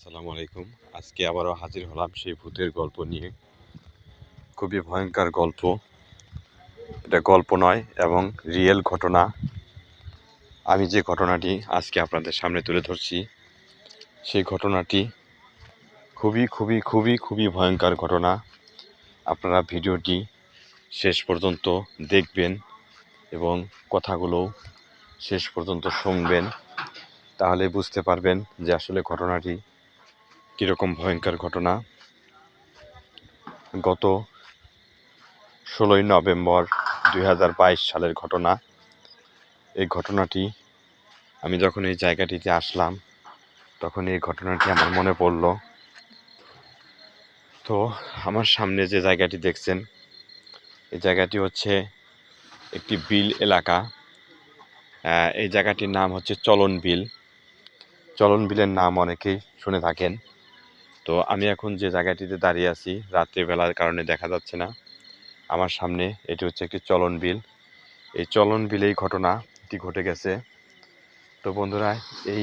আসসালামু আলাইকুম। আজকে আবারও হাজির হলাম সেই ভূতের গল্প নিয়ে। খুবই ভয়ঙ্কর গল্প। এটা গল্প নয়, এবং রিয়েল ঘটনা। আমি যে ঘটনাটি আজকে আপনাদের সামনে তুলে ধরছি, সেই ঘটনাটি খুবই খুবই খুবই খুবই ভয়ঙ্কর ঘটনা। আপনারা ভিডিওটি শেষ পর্যন্ত দেখবেন এবং কথাগুলো শেষ পর্যন্ত শুনবেন। তাহলে বুঝতে পারবেন যে আসলে ঘটনাটি কীরকম ভয়ঙ্কর ঘটনা? গত ষোলোই নভেম্বর দুই হাজার বাইশ সালের ঘটনা। এই ঘটনাটি, আমি যখন এই জায়গাটিতে আসলাম, তখন এই ঘটনাটি আমার মনে পড়ল। তো আমার সামনে যে জায়গাটি দেখছেন, এই জায়গাটি হচ্ছে একটি বিল এলাকা। এই জায়গাটির নাম হচ্ছে চলন বিল। চলন বিলের নাম অনেকেই শুনে থাকেন। তো আমি এখন যে জায়গাটিতে দাঁড়িয়ে আছি, রাত্রিবেলার কারণে দেখা যাচ্ছে না। আমার সামনে এটি হচ্ছে একটি চলন বিল। এই চলন বিলেই ঘটনাটি ঘটে গেছে। তো বন্ধুরা, এই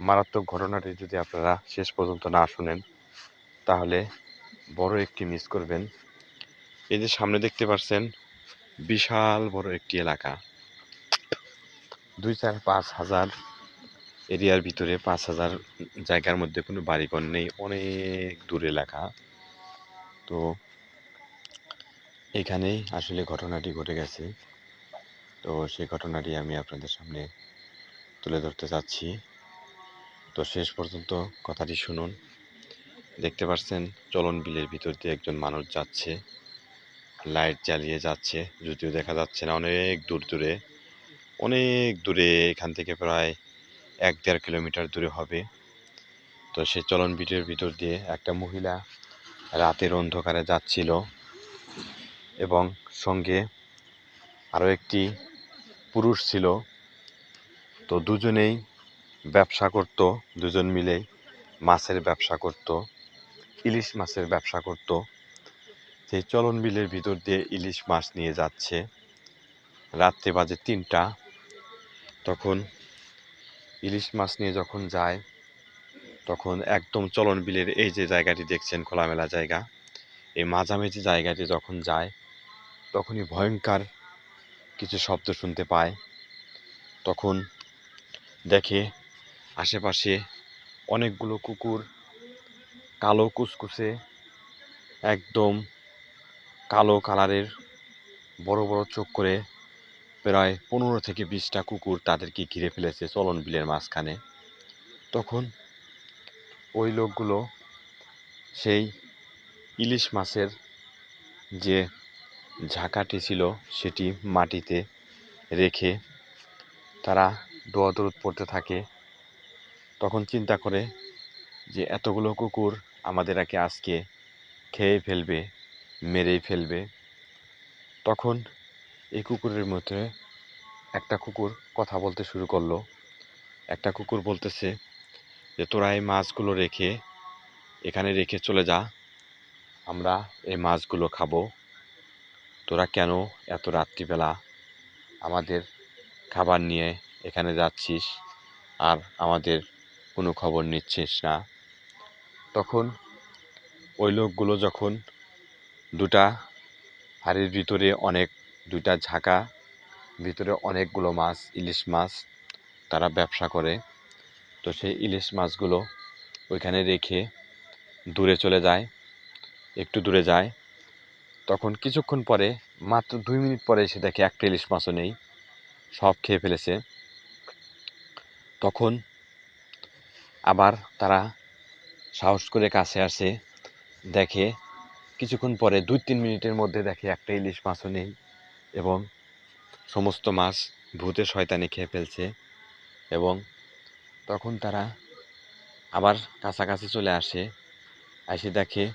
মারাত্মক ঘটনাটি যদি আপনারা শেষ পর্যন্ত না শুনেন, তাহলে বড় একটি মিস করবেন। এই যে সামনে দেখতে পাচ্ছেন বিশাল বড় একটি এলাকা। দুই চার পাঁচ হাজার এরিয়ার ভিতরে পাঁচ হাজার জায়গার মধ্যে কোনো বাড়িঘর নেই, অনেক দূর এলাকা। তো এখানেই আসলে ঘটনাটি ঘটে গেছে। তো সেই ঘটনাটি আমি আপনাদের সামনে তুলে ধরতে চাচ্ছি তো শেষ পর্যন্ত কথাটি শুনুন। দেখতে পাচ্ছেন, চলন বিলের ভিতর দিয়ে একজন মানুষ যাচ্ছে। লাইট জ্বালিয়ে যাচ্ছে, যদিও দেখা যাচ্ছে না, অনেক দূর দূরে। অনেক দূরে, এখান থেকে প্রায় এক দেড় কিলোমিটার দূরে হবে। তো সে চলন বিটের ভিতর দিয়ে একটা মহিলা রাতের অন্ধকারে যাচ্ছিল এবং সঙ্গে আরও একটি পুরুষ ছিল। তো দুজনেই ব্যবসা করত, দুজন মিলেই মাছের ব্যবসা করত, ইলিশ মাছের ব্যবসা করত। সেই চলন বিলের ভিতর দিয়ে ইলিশ মাছ নিয়ে যাচ্ছে। রাত্রে বাজে তিনটা, তখন ইলিশ মাছ নিয়ে যখন যায়, তখন একদম চলন বিলের এই যে জায়গাটি দেখছেন, খোলামেলা জায়গা, এই মাঝামাঝি জায়গাটি যখন যায়, তখনই ভয়ঙ্কর কিছু শব্দ শুনতে পায়। তখন দেখে আশেপাশে অনেকগুলো কুকুর কালো কুসকুসে, একদম কালো কালারের বড় বড় চোখ করে প্রায় পনেরো থেকে বিশটা কুকুর তাদেরকে ঘিরে ফেলেছে চলন বিলের মাঝখানে। তখন ওই লোকগুলো সেই ইলিশ মাছের যে ঝাঁকাটি ছিল সেটি মাটিতে রেখে তারা দোয়াদরদ পড়তে থাকে। তখন চিন্তা করে যে এতগুলো কুকুর আমাদেরকে আজকে খেয়ে ফেলবে, মেরেই ফেলবে। তখন এই কুকুরের মধ্যে একটা কুকুর কথা বলতে শুরু করল। একটা কুকুর বলতেছে যে, তোরা এই মাছগুলো রেখে এখানে রেখে চলে যা। আমরা এই মাছগুলো খাব। তোরা কেন এত রাত্রিবেলা আমাদের খাবার নিয়ে এখানে যাচ্ছিস? আর আমাদের কোনো খবর নিচ্ছিস না? তখন ওই লোকগুলো যখন দুটা হাড়ির ভিতরে অনেক দুইটা ঝাঁকা, ভিতরে অনেকগুলো মাছ, ইলিশ মাছ তারা ব্যবসা করে। তো সেই ইলিশ মাছগুলো ওইখানে রেখে দূরে চলে যায়, একটু দূরে যায়। তখন কিছুক্ষণ পরে, মাত্র দুই মিনিট পরে এসে দেখে একটা ইলিশ মাছও নেই, সব খেয়ে ফেলেছে। তখন আবার তারা সাহস করে কাছে আসে, দেখে কিছুক্ষণ পরে, দুই তিন মিনিটের মধ্যে দেখে একটা ইলিশ মাছও নেই। এবং সমস্ত মাছ ভূতে শয়তানি খেয়ে ফেলছে এবং তখন তারা আবার কাছাকাছি চলে আসে এসে দেখে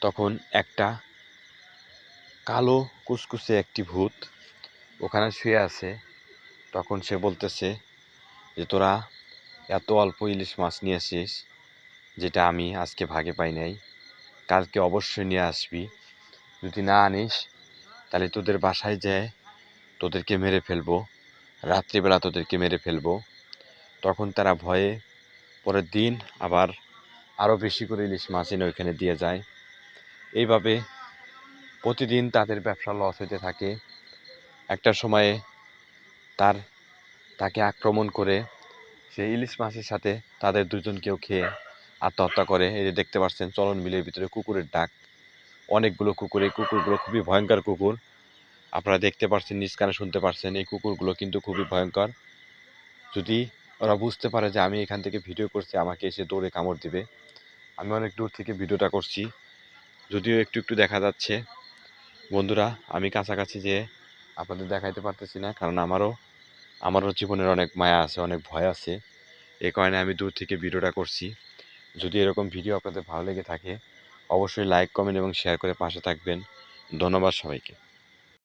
তখন একটা কালো কুসকুসে একটি ভূত ওখানে শুয়ে আছে। তখন সে বলতেছে যে, তোরা এত অল্প ইলিশ মাছ নিয়ে আসিস যেটা আমি আজকে ভাগে পাই নাই। কালকে অবশ্যই নিয়ে আসবি। যদি না আনিস তাহলে তোদের বাসায় যায়, তোদেরকে মেরে ফেলব। রাত্রিবেলা তোদেরকে মেরে ফেলব। তখন তারা ভয়ে পরের দিন আবার আরও বেশি করে ইলিশ মাছ এনে ওইখানে দিয়ে যায়। এইভাবে প্রতিদিন তাদের ব্যবসা লস হতে থাকে। একটা সময়ে তার, তাকে আক্রমণ করে সেই ইলিশ মাছের সাথে তাদের দুজনকেও খেয়ে আত্মহত্যা করে। এই যে দেখতে পাচ্ছেন, চলন মিলের ভিতরে কুকুরের ডাক। অনেকগুলো কুকুর, এই কুকুরগুলো খুবই ভয়ঙ্কর কুকুর। আপনারা দেখতে পাচ্ছেন নিজ কানে শুনতে পাচ্ছেন এই কুকুরগুলো কিন্তু খুবই ভয়ঙ্কর। যদি ওরা বুঝতে পারে যে আমি এখান থেকে ভিডিও করছি, আমাকে এসে দৌড়ে কামড় দিবে। আমি অনেক দূর থেকে ভিডিওটা করছি। যদিও একটু একটু দেখা যাচ্ছে। বন্ধুরা, আমি কাছাকাছি যে আপনাদের দেখাইতে পারতেছি না, কারণ আমারও আমারও জীবনের অনেক মায়া আছে, অনেক ভয় আছে। এই কারণে আমি দূর থেকে ভিডিওটা করছি। যদি এরকম ভিডিও আপনাদের ভালো লেগে থাকে অবশ্যই লাইক কমেন্ট এবং শেয়ার করে পাশে থাকবেন। ধন্যবাদ সবাইকে।